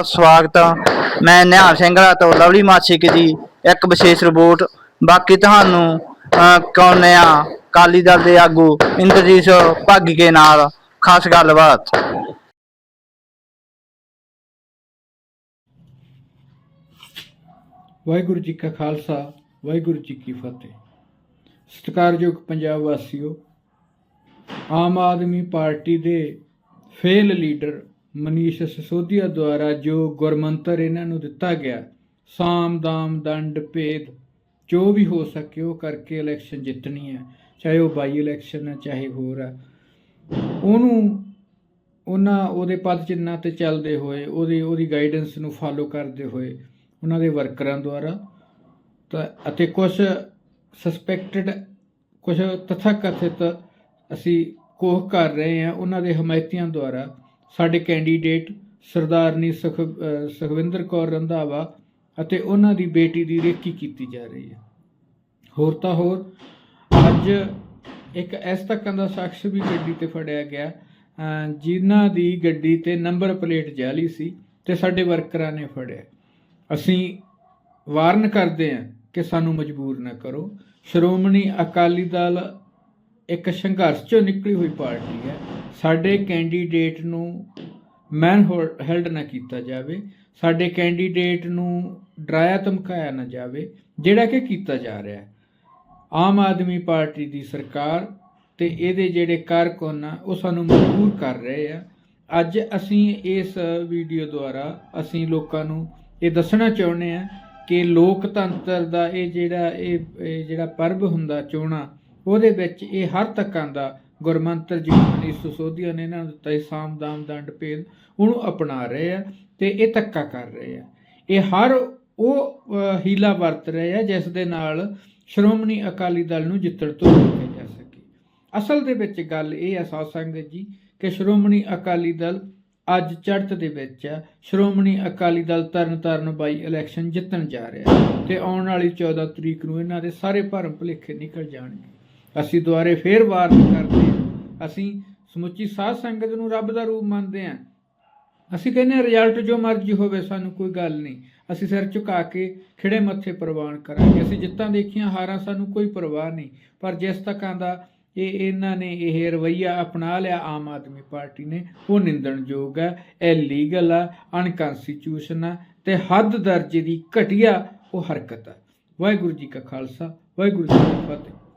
ਬਹੁਤ ਸਵਾਗਤ ਆ। ਮੈਂ ਨਿਹਾਲ ਸਿੰਘਲਾ ਤੋਂ ਲਵਲੀ ਮਾਛੀਕ ਜੀ, ਇੱਕ ਵਿਸ਼ੇਸ਼ ਰਿਪੋਰਟ। ਬਾਕੀ ਤੁਹਾਨੂੰ ਕੌਣੇ ਆ ਕਾਲੀ ਦਲ ਦੇ ਆਗੂ ਇੰਦਰਜੀਤ ਭਾਗੀ ਕੇ ਨਾਲ ਖਾਸ ਗੱਲਬਾਤ। ਵਾਹਿਗੁਰੂ ਜੀ ਕਾ ਖਾਲਸਾ, ਵਾਹਿਗੁਰੂ ਜੀ ਕੀ ਫਤਿਹ। ਸਤਿਕਾਰਯੋਗ ਪੰਜਾਬ ਵਾਸੀਓ, ਆਮ ਆਦਮੀ ਪਾਰਟੀ ਦੇ ਫੇਲ ਲੀਡਰ ਮਨੀਸ਼ ਸਿਸੋਦੀਆ ਦੁਆਰਾ ਜੋ ਗੁਰਮੰਤਰ ਇਹਨਾਂ ਨੂੰ ਦਿੱਤਾ ਗਿਆ, ਸਾਮ, ਦਾਮ, ਦੰਡ, ਭੇਦ, ਜੋ ਵੀ ਹੋ ਸਕੇ ਉਹ ਕਰਕੇ ਇਲੈਕਸ਼ਨ ਜਿੱਤਣੀ ਹੈ, ਚਾਹੇ ਉਹ ਬਾਈ ਇਲੈਕਸ਼ਨ ਹੈ, ਚਾਹੇ ਹੋਰ ਹੈ। ਉਹਨੂੰ, ਉਹਨਾਂ, ਉਹਦੇ ਪਦ ਚਿੰਨਾਂ ਤੇ ਚੱਲਦੇ ਹੋਏ, ਉਹਦੀ ਉਹਦੀ ਗਾਈਡੈਂਸ ਨੂੰ ਫਾਲੋ ਕਰਦੇ ਹੋਏ, ਉਹਨਾਂ ਦੇ ਵਰਕਰਾਂ ਦੁਆਰਾ, ਤਾਂ, ਅਤੇ ਕੁਝ ਸਸਪੈਕਟਡ ਕੁਝ ਤਥਾਕਥਿਤ ਅਸੀਂ ਕੋਹ ਕਰ ਰਹੇ ਹਾਂ, ਉਹਨਾਂ ਦੇ ਹਮਾਇਤੀਆਂ ਦੁਆਰਾ ਸਾਡੇ ਕੈਂਡੀਡੇਟ ਸਰਦਾਰਨੀ ਸੁਖ ਸੁਖਵਿੰਦਰ ਕੌਰ ਰੰਧਾਵਾ ਅਤੇ ਉਹਨਾਂ ਦੀ ਬੇਟੀ ਦੀ ਰੇਕੀ ਕੀਤੀ ਜਾ ਰਹੀ ਹੈ। ਹੋਰ ਤਾਂ ਹੋਰ, ਅੱਜ ਇੱਕ ਇਸ ਤੱਕਾਂ ਦਾ ਸ਼ਖਸ ਵੀ ਗੱਡੀ ਤੇ ਫੜਿਆ ਗਿਆ ਜਿਨ੍ਹਾਂ ਦੀ ਗੱਡੀ ਤੇ ਨੰਬਰ ਪਲੇਟ ਜਾਲੀ ਸੀ ਤੇ ਸਾਡੇ ਵਰਕਰਾਂ ਨੇ ਫੜਿਆ। ਅਸੀਂ ਵਾਰਨ ਕਰਦੇ ਹਾਂ ਕਿ ਸਾਨੂੰ ਮਜਬੂਰ ਨਾ ਕਰੋ। ਸ਼੍ਰੋਮਣੀ ਅਕਾਲੀ ਦਲ ਇੱਕ ਸੰਘਰਸ਼ ਚੋਂ ਨਿਕਲੀ ਹੋਈ ਪਾਰਟੀ ਹੈ। ਸਾਡੇ ਕੈਂਡੀਡੇਟ ਨੂੰ ਮੈਨ ਹੈਲਡ ਨਾ ਕੀਤਾ ਜਾਵੇ। ਸਾਡੇ ਕੈਂਡੀਡੇਟ ਨੂੰ ਡਰਾਇਆ ਧਮਕਾਇਆ ਨਾ ਜਾਵੇ, ਜਿਹੜਾ ਕਿ ਕੀਤਾ ਜਾ ਰਿਹਾ ਹੈ। ਆਮ ਆਦਮੀ ਪਾਰਟੀ ਦੀ ਸਰਕਾਰ ਤੇ ਇਹਦੇ ਜਿਹੜੇ ਕਾਰਕੁਨ ਆ, ਉਹ ਸਾਨੂੰ ਮਜਬੂਰ ਕਰ ਰਹੇ ਆ। ਅੱਜ ਅਸੀਂ ਇਸ ਵੀਡੀਓ ਦੁਆਰਾ ਅਸੀਂ ਲੋਕਾਂ ਨੂੰ ਇਹ ਦੱਸਣਾ ਚਾਹੁੰਦੇ ਆ ਕਿ ਲੋਕਤੰਤਰ ਦਾ ਇਹ ਜਿਹੜਾ, ਇਹ ਇਹ ਜਿਹੜਾ ਪਰਬ ਹੁੰਦਾ, ਚੋਣਾਂ ਉਹਦੇ ਵਿੱਚ ਇਹ ਹਰ ਤੱਕਾਂ ਦਾ ਗੁਰਮੰਤਰ ਜੀ ਮਨੀਸ਼ ਸਿਸੋਦੀਆ ਨੇ ਇਹਨਾਂ ਨੂੰ ਦਿੱਤਾ ਸੀ, ਸਾਮ, ਦਾਮ, ਦੰਡ, ਭੇਦ, ਉਹਨੂੰ ਅਪਣਾ ਰਹੇ ਆ ਤੇ ਇਹ ਧੱਕਾ ਕਰ ਰਹੇ ਆ। ਇਹ ਹਰ ਉਹ ਹੀਲਾ ਵਰਤ ਰਹੇ ਆ ਜਿਸ ਦੇ ਨਾਲ ਸ਼੍ਰੋਮਣੀ ਅਕਾਲੀ ਦਲ ਨੂੰ ਜਿੱਤਣ ਤੋਂ ਰੋਕਿਆ ਜਾ ਸਕੇ। ਅਸਲ ਦੇ ਵਿੱਚ ਗੱਲ ਇਹ ਆ ਸਾਧ ਸੰਗਤ ਜੀ ਕਿ ਸ਼੍ਰੋਮਣੀ ਅਕਾਲੀ ਦਲ ਅੱਜ ਚੜ੍ਹਤ ਦੇ ਵਿੱਚ ਆ। ਸ਼੍ਰੋਮਣੀ ਅਕਾਲੀ ਦਲ ਤਰਨਤਾਰਨ ਬਾਈ ਇਲੈਕਸ਼ਨ ਜਿੱਤਣ ਜਾ ਰਿਹਾ ਹੈ ਤੇ ਆਉਣ ਵਾਲੀ 14 ਤਰੀਕ ਨੂੰ ਇਹਨਾਂ ਦੇ ਸਾਰੇ ਭਰਮ ਭੁਲੇਖੇ ਨਿਕਲ ਜਾਣਗੇ। ਅਸੀਂ ਦੁਆਰੇ ਫੇਰ ਵਾਰ ਕਰਦੇ ਹਾਂ। ਅਸੀਂ ਸਮੁੱਚੀ ਸਾਧ ਸੰਗਤ ਨੂੰ ਰੱਬ ਦਾ ਰੂਪ ਮੰਨਦੇ ਹਾਂ। ਅਸੀਂ ਕਹਿੰਦੇ ਹਾਂ, ਰਿਜ਼ਲਟ ਜੋ ਮਰਜ਼ੀ ਹੋਵੇ, ਸਾਨੂੰ ਕੋਈ ਗੱਲ ਨਹੀਂ। ਅਸੀਂ ਸਿਰ ਝੁਕਾ ਕੇ ਖਿੜੇ ਮੱਥੇ ਪ੍ਰਵਾਨ ਕਰਾਂਗੇ। ਅਸੀਂ ਜਿੱਤਾਂ ਦੇਖੀਆਂ, ਹਾਰਾਂ ਸਾਨੂੰ ਕੋਈ ਪਰਵਾਹ ਨਹੀਂ। ਪਰ ਜਿਸ ਤੱਕਾਂ ਦਾ ਇਹ ਇਹਨਾਂ ਨੇ ਇਹ ਰਵਈਆ ਅਪਣਾ ਲਿਆ, ਆਮ ਆਦਮੀ ਪਾਰਟੀ ਨੇ, ਉਹ ਨਿੰਦਣਯੋਗ ਹੈ। ਇਹ ਲੀਗਲ ਆ, ਅਨਕਨਸਟੀਟਿਊਸ਼ਨ ਆ ਤੇ ਹੱਦ ਦਰਜੇ ਦੀ ਘਟੀਆ ਉਹ ਹਰਕਤ ਆ। ਵਾਹਿਗੁਰੂ ਜੀ ਕਾ ਖਾਲਸਾ, ਵਾਹਿਗੁਰੂ ਜੀ ਕੀ ਫਤਿਹ।